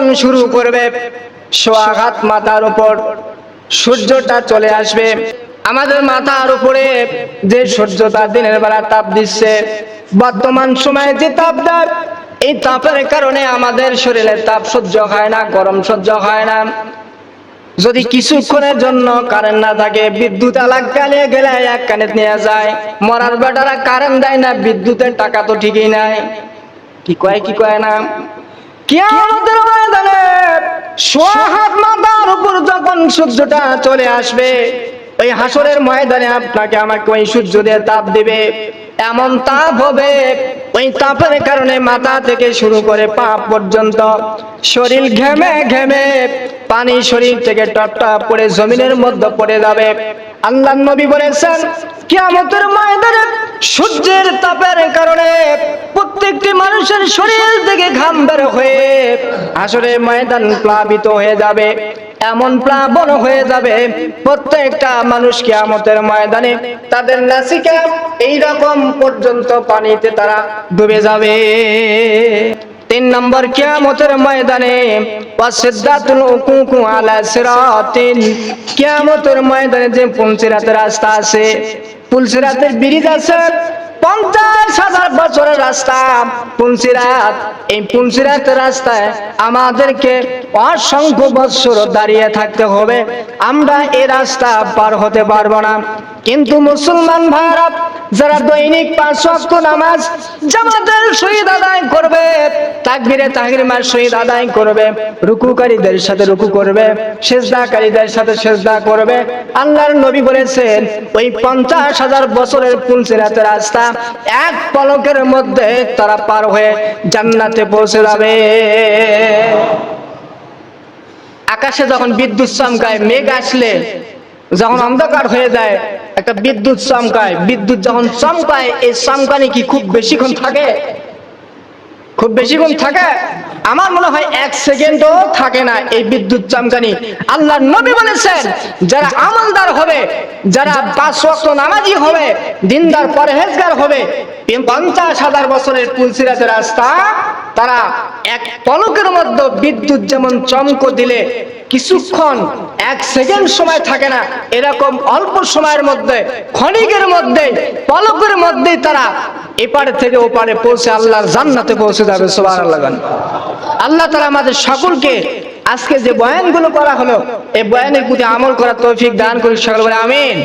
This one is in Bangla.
যখন শুরু করবে, সোয়াঘাত মাথার উপর সূর্যটা চলে আসবে। আমাদের মাথার উপরে যে সূর্যটা দিনের বেলা তাপ দিচ্ছে, বর্তমান সময়ে যে তাপ এই তাপের কারণে আমাদের শরীরে তাপ সহ্য হয় না, গরম সহ্য হয় না। যদি কিছুক্ষণের জন্য কারেন্ট না থাকে, বিদ্যুৎ আলাক কালিয়ে গেলে এক কানে নিয়ে যায়। মরার বেটারা কারেন্ট দেয় না, বিদ্যুতের টাকা তো ঠিকই নাই। কি কয় কি কয় না? কিয়ামতের ময়দানে উপর সূর্যটা চলে আসবে ওই হাসরের ময়দানে আপনাকে আমাকে ওই সূর্যদের তাপ দিবে। এমন তাপ হবে। ওই তাপের কারণে মাথা থেকে শুরু করে পা পর্যন্ত শরীর ঘেমে ঘেমে পানি শরীর থেকে টপটা পড়ে জমিনের মধ্যে পড়ে যাবে। আল্লাহ নবী বলেছেন, কিয়ামতের ময়দানে সূর্যের তাপের কারণে প্রত্যেকটি মানুষের শরীর থেকে ঘাম বের হয়ে আসলে ময়দান প্লাবিত হয়ে যাবে। এমন প্লাবন হয়ে যাবে, প্রত্যেকটা মানুষ কিয়ামতের ময়দানে তাদের নাসিকা এই রকম পর্যন্ত পানিতে তারা ডুবে যাবে। তিন নম্বর কিয়ামতের ময়দানে কিয়ামতের ময়দানে যে পুলসিরাতের রাস্তা আছে, পুলসিরাতের ব্রিজ আছে বছরের রাস্তা পুলসিরাত এই পুলসিরাত রাস্তায় আমাদেরকে অসংখ্য বছর দাঁড়িয়ে থাকতে হবে। আমরা এ রাস্তা পার হতে পারব না। কিন্তু মুসলমান ভারত যারা দৈনিক পাঁচ নামাজ, জামাতের শহীদ আদায় করবে, তাকবিরে তাহরিমার শহীদ আদায় করবে, রুকুকারীদের সাথে রুকু করবে, সেজদাকারীদের সাথে সেজদা করবে। আল্লাহর নবী বলেছেন, ওই পঞ্চাশ হাজার বছরের পুলসিরাতের রাস্তা এক পলকের মধ্যে তারা পার হয়ে জান্নাতে পৌঁছে যাবে। আকাশে যখন বিদ্যুৎ চমকায়, মেঘ আসলে যখন অন্ধকার হয়ে যায়, একটা বিদ্যুৎ চমকায়। বিদ্যুৎ যখন চমকায়, এই চমকানি কি খুব বেশিক্ষণ থাকে? খুব বেশিক্ষণ থাকে? আমার মনে হয় এক সেকেন্ডও থাকে না এই বিদ্যুৎ চামকানি আল্লাহ নবী বলেছেন, যারা আমলদার হবে, যারা পাঁচ ওয়াক্ত নামাজি হবে, দিনদার পরহেজগার হবে পঞ্চাশ হাজার বছরের তুলসিরাজের রাস্তা তারা এক পলকের মধ্যে বিদ্যুৎ যেমন চমক দিলে কিছুক্ষণ, এক সেকেন্ড সময় থাকে না, এরকম অল্প সময়ের মধ্যে, ক্ষণিকের মধ্যে, পলকের মধ্যেই তারা এপারে থেকে ওপারে পৌঁছে আল্লাহর জান্নাতে পৌঁছে যাবে সবার আল্লাহ আল্লাহ তারা আমাদের সকলকে আজকে যে বয়ানগুলো করা হলো, এই বয়ানের প্রতি আমল করার তৌফিক দান করি সকল বলে আমিন।